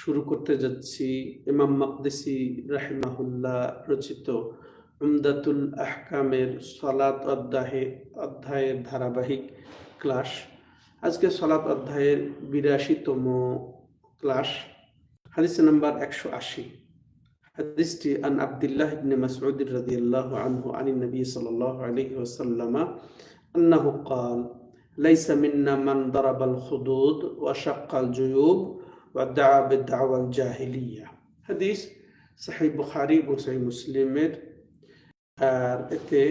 শুরু করতে যাচ্ছি ইমাম মাকদিসি রাহিমাহুল্লাহ রচিত উমদাতুল আহকামের সলাত অধ্যায়ে অধ্যায়ের ধারাবাহিক ক্লাস আজকে সলাত অধ্যায়ের বিরাশিতম ক্লাস হাদিস নাম্বার একশো আশি হাদিসটি আন আবদুল্লাহ ইবনে মাসউদ রাদিয়াল্লাহু আনহু আনিন নবী সাল্লাল্লাহু আলাইহি ওয়াসাল্লাম أنه قال ليس منا من ضرب الخدود وشق الجيوب ওয়াদা বেদাওয়াল জাহিলিয়া হাদিস সাহি বুখারি এবং সাহি মুসলিমের আর এতে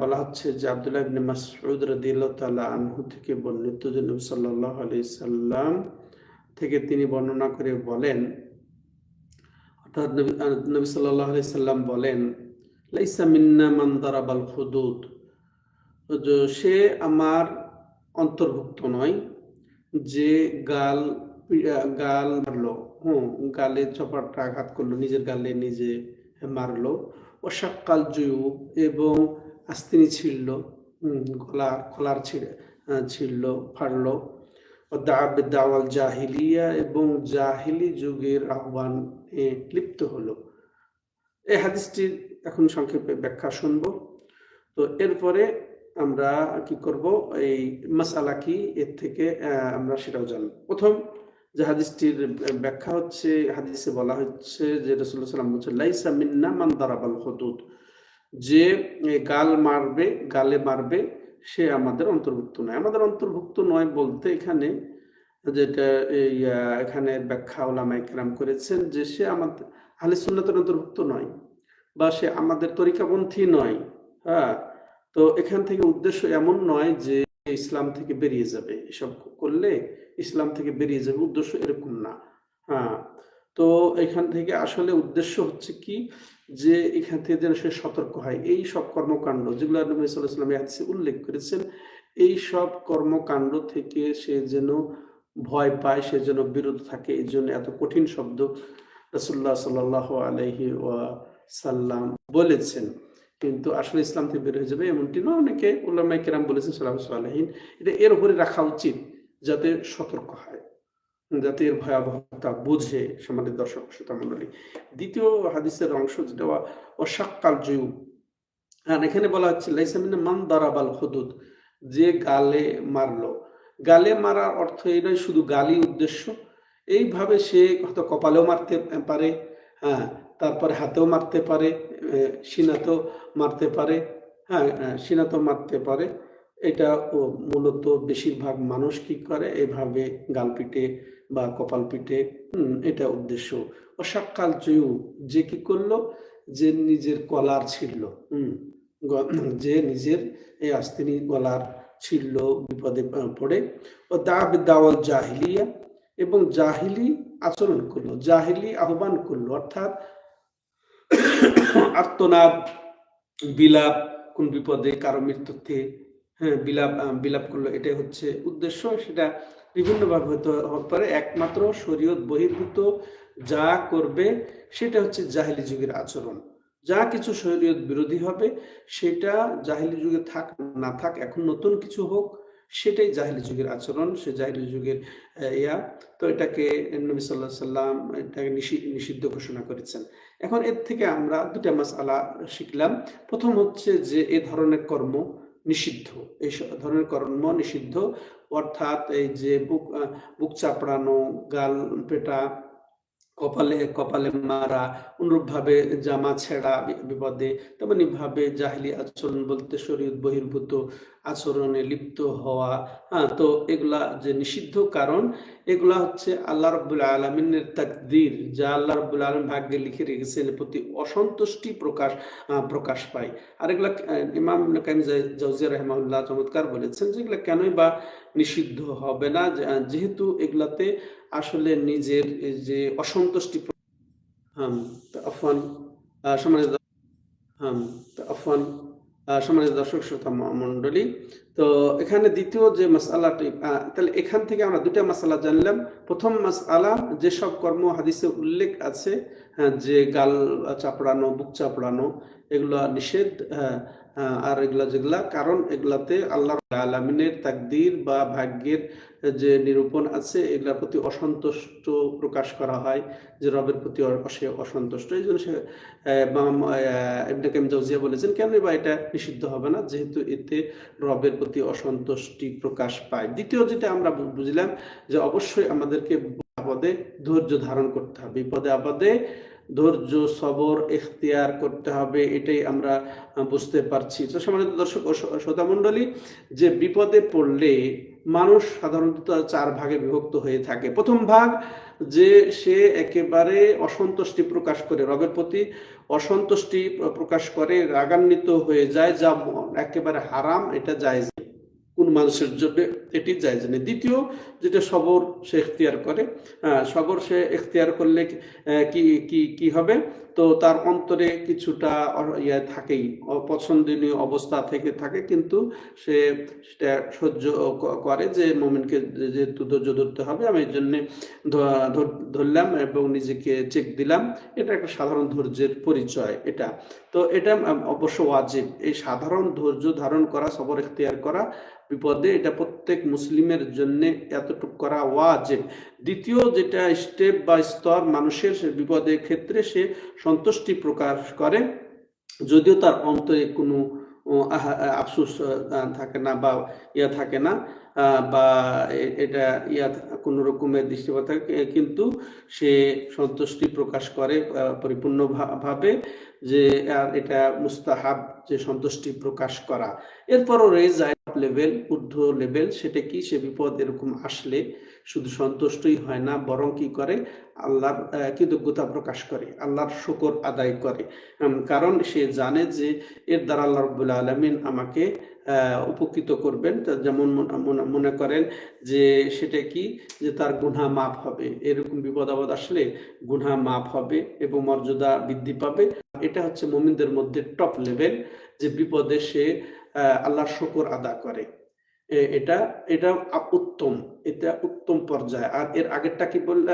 বলা হচ্ছে যে আবদুল্লাহ ইবনে মাসউদ রাদিয়াল্লাহু তাআলা আনহু থেকে বর্ণিত যে নবী সাল্লাল্লাহু আলাইহি সাল্লাম থেকে তিনি বর্ণনা করে বলেন, অর্থাৎ নবী সাল্লাল্লাহু আলাইহি সাল্লাম বলেন, লাইসা মিন্না মান দারাবাল হুদুদ সে আমার অন্তর্ভুক্ত নয় যে গাল গাল মারলো। হুম, গালে চপারটা আঘাত করল, নিজের গালে নিজে মারলো। অসাক্কাল জয়ু এবং আস্তিনি ছিঁড়ল গলা কলার ছিঁড়ে ছিঁড়ল, ফাড়লো। দাওয়াল জাহিলিয়া এবং জাহিলি যুগের আহ্বান লিপ্ত হলো। এই হাদিসটির এখন সংক্ষেপে ব্যাখ্যা শুনব। তো এরপরে আমরা কি করব? এই মাসালা কি? এর থেকে আমরা সেটাও জানব। প্রথম যে হাদিসটির ব্যাখ্যা হচ্ছে, হাদিসে বলা হচ্ছে যে রসুল্লাহ সাল্লাম বলছে লাইসা মিন্না মান দারাবাল হদুদ যে গাল মারবে, গালে মারবে, সে আমাদের অন্তর্ভুক্ত নয়। আমাদের অন্তর্ভুক্ত নয় বলতে এখানে যেটা এই এখানে ব্যাখ্যা ওলামাই কেরাম করেছেন যে সে আমাদের আহলে সুন্নতের অন্তর্ভুক্ত নয় বা সে আমাদের তরিকাপন্থী নয়। হ্যাঁ তো এখান থেকে উদ্দেশ্য এমন নয় যে ইসলাম থেকে বেরিয়ে যাবে, এসব করলে ইসলাম থেকে বেরিয়ে যাবে উদ্দেশ্য এরকম না। হ্যাঁ তো এখান থেকে আসলে উদ্দেশ্য হচ্ছে কি? যে এখান থেকে যেন সে সতর্ক হয়। এই সব কর্মকাণ্ড যেগুলো নবী সাল্লাহ হাদিসে উল্লেখ করেছেন, এই সব কর্মকাণ্ড থেকে সে যেন ভয় পায়, সে যেন বিরত থাকে, এই জন্য এত কঠিন শব্দ রসুল্লাহ সাল্লাহ আলহি ওয়া সাল্লাম বলেছেন। কিন্তু আসলে ইসলাম থেকে বের হয়ে যাবে এমনটি নয় অনেকে উল্লামাই কেরাম বলেছেন সালাম সাল্লাহীন এটা এর উপরে রাখা উচিত যাতে সতর্ক হয়, যাতে এর ভয়াবহতা বুঝে সমাজের দর্শক, শ্রোতা মন্ডলী দ্বিতীয় হাদিসের অংশ যেটা অসাক্কাল জয়ু আর এখানে বলা হচ্ছে লাইসামিনা মান দারাবাল হুদুদ, যে গালে মারলো। গালে মারার অর্থ এই নয়, শুধু গালি উদ্দেশ্য। এইভাবে সে হয়তো কপালেও মারতে পারে হ্যাঁ তারপরে হাতেও মারতে পারে সিনাতেও মারতে পারে হ্যাঁ সিনাতেও মারতে পারে। এটা মূলত বেশিরভাগ মানুষ কি করে? এভাবে গাল পিটে বা কপাল পিটে এটা উদ্দেশ্য। অসাক্কাল জয়ু, যে কি করল? যে নিজের কলার গ- যে নিজের এই আস্তিনি গলার ছিঁড়ল, বিপদে পড়ে। ও দাব দাওয়াল জাহিলিয়া, এবং জাহিলি আচরণ করল, জাহিলি আহ্বান করল, অর্থাৎ আর্তনাদ, বিলাপ, কোন বিপদে কারও মৃত্যুতে হ্যাঁ বিলাপ বিলাপ করল, এটাই হচ্ছে উদ্দেশ্য। সেটা বিভিন্নভাবে হতে হতে পারে। একমাত্র শরীয়ত বহির্ভূত যা করবে, সেটা হচ্ছে জাহিলি যুগের আচরণ। যা কিছু শরীয়ত বিরোধী হবে, সেটা জাহিলি যুগে থাক, না থাক, এখন নতুন কিছু হোক, সেটাই জাহিলি যুগের আচরণ। সে জাহিলি যুগের ইয়া। তো এটাকে নবী সাল্লাহ সাল্লাম এটাকে নিষিদ্ধ ঘোষণা করেছেন। এখন এর থেকে আমরা দুটা মাসআলা শিখলাম। প্রথম হচ্ছে যে এ ধরনের কর্ম নিষিদ্ধ। এই ধরনের কর্ম নিষিদ্ধ, অর্থাৎ এই যে বুক বুক চাপড়ানো, গাল পেটা, কপালে কপালে মারা, অনুরূপভাবে জামা ছেঁড়া বিপদে তেমনি ভাবে জাহিলি আচরণ বলতে শরীর বহির্ভূত আচরণে লিপ্ত হওয়া হ্যাঁ তো এগুলা যে নিষিদ্ধ কারণ এগুলা হচ্ছে আল্লাহ রব্বুল আলমিনের তাকদির যা আল্লাহ রব্বুল আলম ভাগ্যে লিখে রেখেছেন প্রতি অসন্তুষ্টি প্রকাশ প্রকাশ পায়। আর এগুলা ইমাম কাইম জৌজিয়া রহমাউল্লাহ চমৎকার বলেছেন যে এগুলা কেনই বা নিষিদ্ধ হবে না যেহেতু এগুলাতে আসলে নিজের যে অসন্তুষ্টি আফওয়ান আহ, সম্মানিত আফওয়ান আহ, সম্মানিত দর্শক শ্রোতা মন্ডলী তো এখানে দ্বিতীয় যে মাসালাটি তাহলে এখান থেকে আমরা দুটা মাসালা জানলাম। প্রথম মাসালা যেসব কর্ম হাদিসে উল্লেখ আছে হ্যাঁ, যে গাল চাপড়ানো বুক চাপড়ানো এগুলো নিষেধ হ্যাঁ, আর এগুলা যেগুলা, কারণ এগুলাতে আল্লাহ আলমিনের তাকদির বা ভাগ্যের যে নিরূপণ আছে, এগুলার প্রতি অসন্তুষ্ট প্রকাশ করা হয়, যে রবের প্রতি সে অসন্তুষ্ট। এই জন্য সে বলেছেন, কেন বা এটা নিষিদ্ধ হবে না? যেহেতু এতে রবের প্রতি অসন্তুষ্টি প্রকাশ পায়। দ্বিতীয় যেটা আমরা বুঝলাম, যে অবশ্যই আমাদেরকে আপদে ধৈর্য ধারণ করতে হবে। বিপদে আপদে ধৈর্য, সবর এখতিয়ার করতে হবে, এটাই আমরা বুঝতে পারছি। তো সম্মানিত দর্শক ও শ্রো- শ্রোতামণ্ডলী যে বিপদে পড়লে মানুষ সাধারণত চার ভাগে বিভক্ত হয়ে থাকে। প্রথম ভাগ, যে সে একেবারে অসন্তুষ্টি প্রকাশ করে রবের প্রতি অসন্তুষ্টি প্রকাশ করে, রাগান্বিত হয়ে যায়, যা একেবারে হারাম, এটা যায় কোন মানুষের জন্য এটি নেই। দ্বিতীয় যেটা সবর সে এখতিয়ার করে আহ, সবর সে এখতিয়ার করলে কি কি কি হবে? তো তার অন্তরে কিছুটা ইয়ে থাকেই অপছন্দনীয় অবস্থা থেকে থাকে কিন্তু সে সেটা সহ্য করে যে মোমেনকে যেহেতু ধৈর্য ধরতে হবে আমি এই জন্যে ধরলাম এবং নিজেকে চেক দিলাম। এটা একটা সাধারণ ধৈর্যের পরিচয় এটা। তো এটা অবশ্য ওয়াজিব। এই সাধারণ ধৈর্য ধারণ করা সবর এখতিয়ার করা বিপদে এটা প্রত্যেক মুসলিমের জন্য এতটুকু করা ওয়াজেব। দ্বিতীয় যেটা স্টেপ বা স্তর মানুষের বিপদের ক্ষেত্রে সে সন্তুষ্টি প্রকাশ করে, যদিও তার অন্তরে কোনো আফসোস থাকে না বা ইয়া থাকে না বা এটা ইয়া কোনো রকমের দৃষ্টিপাত থাকে কিন্তু সে সন্তুষ্টি প্রকাশ করে পরিপূর্ণ ভাবে যে এটা মুস্তাহাব যে সন্তুষ্টি প্রকাশ করা। এরপরও যায় লেভেল ঊর্ধ্ব লেভেল সেটা কি? সে বিপদ এরকম আসলে শুধু সন্তুষ্টই হয় না, বরং কি করে? আল্লাহর কৃতজ্ঞতা প্রকাশ করে, আল্লাহর শুকর আদায় করে। কারণ সে জানে যে এর দ্বারা আল্লাহ রব্বুল আলমিন আমাকে উপকৃত করবেন। যেমন মনে- করেন যে সেটা কি? যে তার গুনাহ মাফ হবে। এরকম বিপদ আপদ আসলে গুনাহ মাফ হবে এবং মর্যাদা বৃদ্ধি পাবে। এটা হচ্ছে মুমিনদের মধ্যে টপ লেভেল যে বিপদে সে আল্লাহর শুকর আদা করে। এটা এটা উত্তম এটা উত্তম পর্যায়ে। আর এর আগেরটা কি বললে,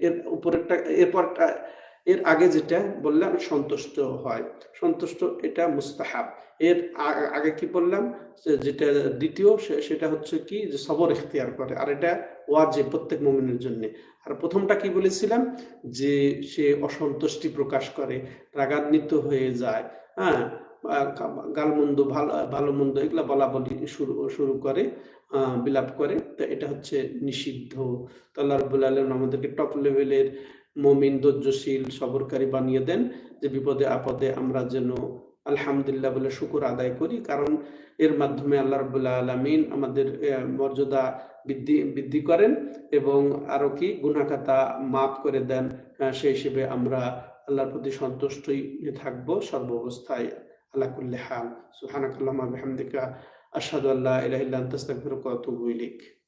এর উপরেরটা, এরপরটা, এর আগে যেটা বললাম, সন্তুষ্ট হয়। সন্তুষ্ট, এটা মুস্তাহাব। এর আগে কি বললাম যেটা দ্বিতীয় সেটা হচ্ছে কি, যে, সবর এখতিয়ার করে। আর এটা ওয়াজিব প্রত্যেক মুমিনের জন্য। আর প্রথমটা কি বলেছিলাম, যে, সে অসন্তুষ্টি প্রকাশ করে, রাগান্বিত হয়ে যায় হ্যাঁ? গালমন্দ ভালো ভালো মন্দ এগুলা বলা বলি শুরু শুরু করে বিলাপ করে। তো এটা হচ্ছে নিষিদ্ধ। তো আল্লাহ আলামিন আমাদেরকে টপ লেভেলের মমিন, ধৈর্যশীল, সবরকারী বানিয়ে দেন যে বিপদে, আপদে আমরা যেন আলহামদুলিল্লাহ বলে শুকুর আদায় করি। কারণ এর মাধ্যমে আল্লাহ রাব্বুল আলামিন আমাদের মর্যাদা বৃদ্ধি বৃদ্ধি করেন এবং আরও কি গুনাখাতা মাফ করে দেন। সেই হিসেবে আমরা আল্লাহর প্রতি সন্তুষ্টই থাকব সর্বাবস্থায়। على كل حال. سبحانك اللهم وبحمدك أشهد أن لا إله إلا أنت أستغفرك وأتوب إليك.